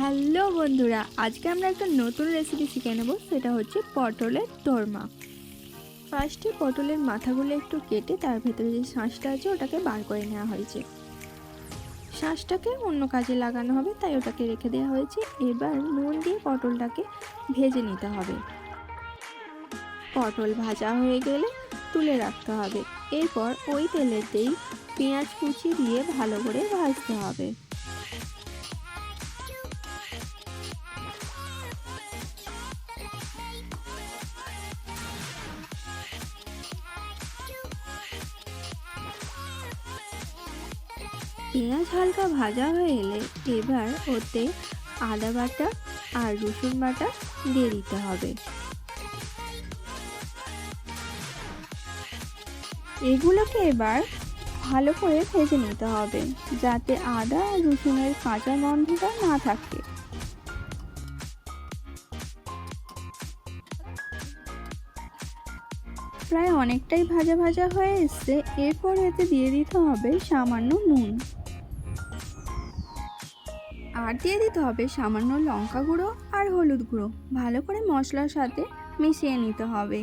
Hello বন্ধুরা, আজকে আমরা একটা নতুন রেসিপি শিখে নেব, সেটা হচ্ছে পটলের দোরমা। ফার্স্টে পটলের মাথাগুলো একটু কেটে তার ভেতরে যে শাঁসটা আছে, ওটাকে বার করে নেওয়া হয়েছে। শাঁসটাকে অন্য কাজে লাগানো হবে, তাই ওটাকে রেখে দেওয়া হয়েছে। এবার নুন দিয়ে পটলটাকে ভেজে নিতে হবে। পটল ভাজা হয়ে গেলে তুলে রাখতে হবে। এরপর ওই তেলেতেই পেঁয়াজ কুচি দিয়ে ভালো করে ভাজতে হবে। পেঁয়াজ হালকা ভাজা হয়ে এলে এবার ওতে আদা বাটা আর রসুন বাটা দিয়ে দিতে হবে। এগুলোকে এবার ভালো করে ভেজে নিতে হবে যাতে আদা আর রসুনের কাঁচা গন্ধটা না থাকে। প্রায় অনেকটাই ভাজা ভাজা হয়ে এসছে, এরপর এতে দিয়ে দিতে হবে সামান্য নুন। আর দিয়ে দিতে হবে সামান্য লঙ্কা গুঁড়ো আর হলুদ গুঁড়ো। ভালো করে মশলার সাথে মিশিয়ে নিতে হবে।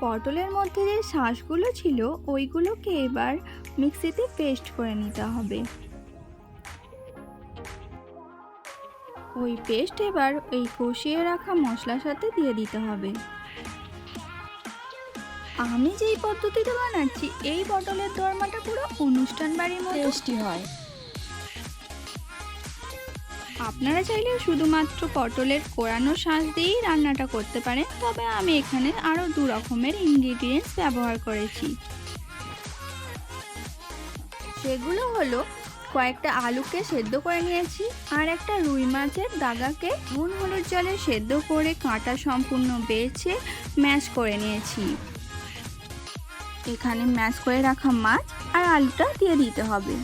পটলের মধ্যে যে শাঁসগুলো ছিল, ওইগুলোকে এবার মিক্সিতে পেস্ট করে নিতে হবে। ওই পেস্ট এবার এই কষিয়ে রাখা মশলার সাথে দিয়ে দিতে হবে। আমি যেই পদ্ধতিতে বানাচ্ছি এই পটলের দরমাটা পুরো অনুষ্ঠান বাড়ির মতো। টেস্টি হয়। আপনারা চাইলে শুধুমাত্র পটলের কোরানো শাঁস দিয়েই রান্নাটা করতে পারেন তবে আমি এখানে আরও দু রকমের ইনগ্রিডিয়েন্টস ব্যবহার করেছি। সেগুলো হলো কয়েকটা আলুকে সেদ্ধ করে নিয়েছি আর একটা রুই মাছের দাগাকে নুন হলুদ জলে সেদ্ধ করে কাঁটা সম্পূর্ণ বেছে ম্যাশ করে নিয়েছি। এখানে ম্যাশ করে রাখা মাছ আর আলুটা দিয়ে দিতে হবে।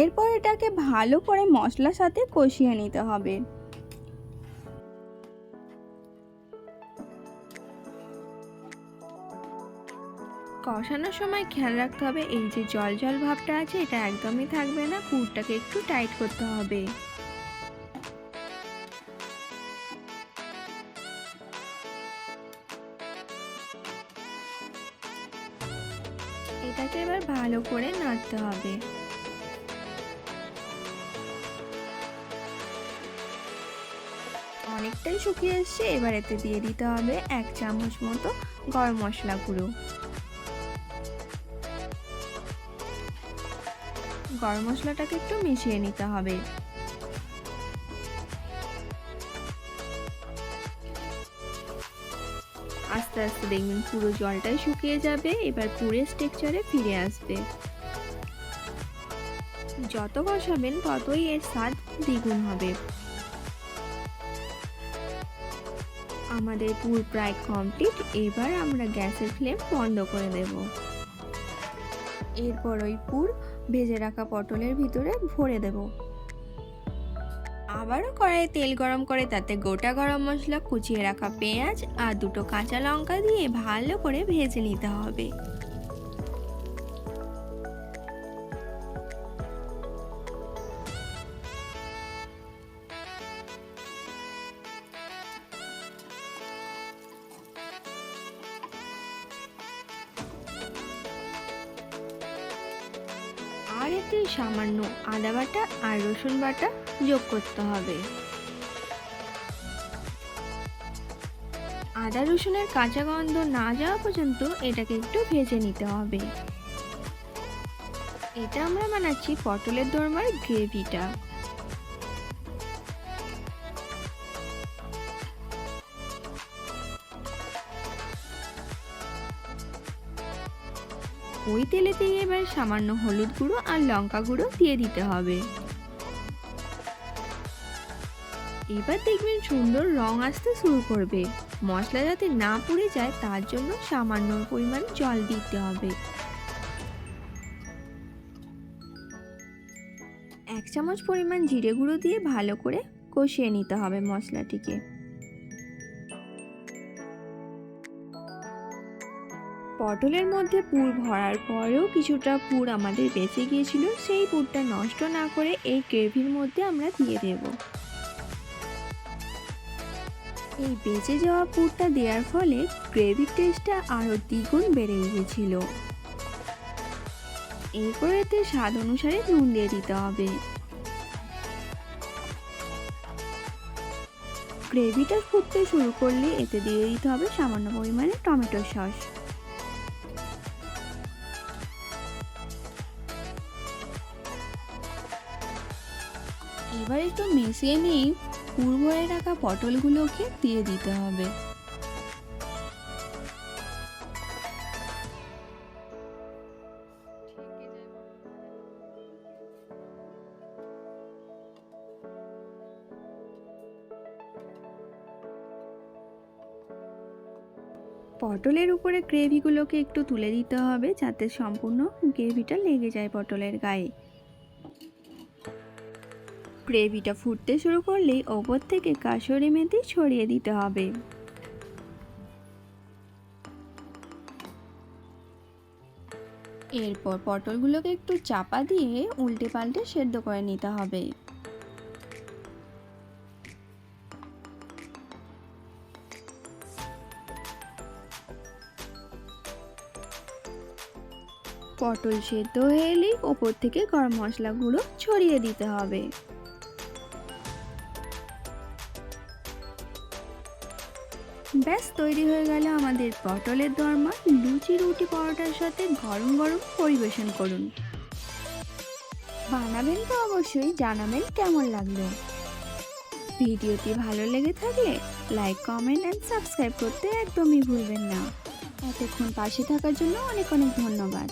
এরপর এটাকে ভালো করে মশলার সাথে কষিয়ে নিতে হবে। কষানোর সময় খেয়াল রাখতে হবে, এই যে জল জল ভাবটা আছে, এটা একদমই থাকবে না পুরটাকে একটু টাইট করতে হবে। এটাকে এবার ভালো করে নাড়তে হবে। অনেকটাই শুকিয়ে এসছে, এবার এতে দিয়ে দিতে হবে এক চামচ মতো গরম মশলা গুঁড়ো গরম মশলাটাকে একটু মিশিয়ে নিতে হবে। আস্তে আস্তে দেখবেন পুরো জলটাই শুকিয়ে যাবে, এবার পুরে স্ট্রেকচারে ফিরে আসবে। যত বসাবেন ততই এর স্বাদ দ্বিগুণ হবে। আমাদের পুর প্রায় কমপ্লিট এবার আমরা গ্যাসের ফ্লেম বন্ধ করে দেব। এরপর ওই পুর ভেজে রাখা পটলের ভিতরে ভরে দেব। আবারও কড়াইয়ে তেল গরম করে তাতে গোটা গরম মশলা কুচিয়ে রাখা পেঁয়াজ আর দুটো কাঁচা লঙ্কা দিয়ে ভালো করে ভেজে নিতে হবে। আর সামান্য আদা বাটা আর রসুন বাটা যোগ করতে হবে। আদা রসুনের কাঁচা গন্ধ না যাওয়া পর্যন্ত এটাকে একটু ভেজে নিতে হবে। এটা আমরা বানাচ্ছি পটলের দরমার গ্রেভিটা। ওই তেলেতেই এবার সামান্য হলুদ গুঁড়ো আর লঙ্কা গুঁড়ো দিয়ে দিতে হবে। এবার দেখবেন সুন্দর রং আসতে শুরু করবে। মশলা যাতে না পুড়ে যায়, তার জন্য সামান্য পরিমাণ জল দিতে হবে। এক চামচ পরিমাণ জিরে গুঁড়ো দিয়ে ভালো করে কষিয়ে নিতে হবে মশলাটিকে। পটলের মধ্যে পুর ভরার পরেও কিছুটা পুর আমাদের বেঁচে গিয়েছিল, সেই পুরটা নষ্ট না করে এই গ্রেভির মধ্যে আমরা দিয়ে দেব। এই বেঁচে যাওয়া পুরটা দেওয়ার ফলে গ্রেভির টেস্টটা আরও দ্বিগুণ বেড়ে গিয়েছিল। এরপর এতে স্বাদ অনুসারে নুন দিয়ে দিতে হবে। গ্রেভিটা ফুটতে শুরু করলে এতে দিয়ে দিতে হবে সামান্য পরিমাণে টমেটো সস। এবার একটু মিশিয়ে নিয়ে পুর রাখা পটলগুলোকে দিয়ে দিতে হবে। পটলের উপরে গ্রেভিগুলোকে একটু তুলে দিতে হবে যাতে সম্পূর্ণ গ্রেভিটা লেগে যায় পটলের গায়ে। গ্রেভিটা ফুটতে শুরু করলেই ওপর থেকে কাসুরি মেথি ছড়িয়ে দিতে হবে। এরপর পটলগুলোকে একটু চাপা দিয়ে উল্টে পাল্টে সেদ্ধ করে নিতে হবে। পটল সেদ্ধ হয়ে এলেই ওপর থেকে গরম মশলা গুঁড়ো ছড়িয়ে দিতে হবে। ব্যাস, তৈরি হয়ে গেল আমাদের পটলের দরমা। লুচি রুটি পরোটার সাথে গরম গরম পরিবেশন করুন। বানাবেন তো অবশ্যই, জানাবেন কেমন লাগল। ভিডিওটি ভালো লেগে থাকলে লাইক কমেন্ট অ্যান্ড সাবস্ক্রাইব করতে একদমই ভুলবেন না। এতক্ষণ পাশে থাকার জন্য অনেক অনেক ধন্যবাদ।